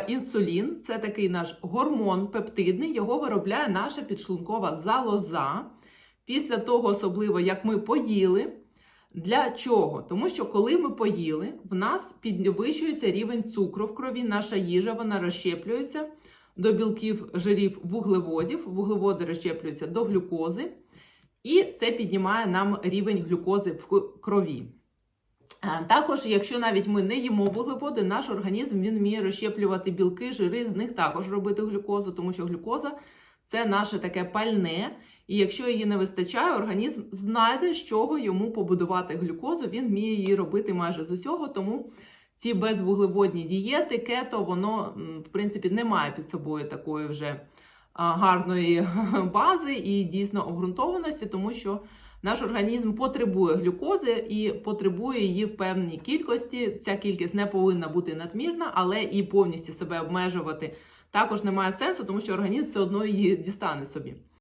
Інсулін це такий наш гормон пептидний, його виробляє наша підшлункова залоза. Після того, особливо як ми поїли. Для чого? Тому що коли ми поїли, в нас підвищується рівень цукру в крові, наша їжа вона розщеплюється до білків, жирів, вуглеводів. Вуглеводи розщеплюються до глюкози, і це піднімає нам рівень глюкози в крові. Також, якщо навіть ми не їмо вуглеводи, наш організм він вміє розщеплювати білки, жири, з них також робити глюкозу, тому що глюкоза це наше таке пальне, і якщо її не вистачає, організм знайде, з чого йому побудувати глюкозу. Він вміє її робити майже з усього, тому ці безвуглеводні дієти, кето, воно в принципі не має під собою такої вже гарної бази і дійсно обґрунтованості, тому що наш організм потребує глюкози і потребує її в певній кількості. Ця кількість не повинна бути надмірна, але і повністю себе обмежувати також немає сенсу, тому що організм все одно її дістане собі.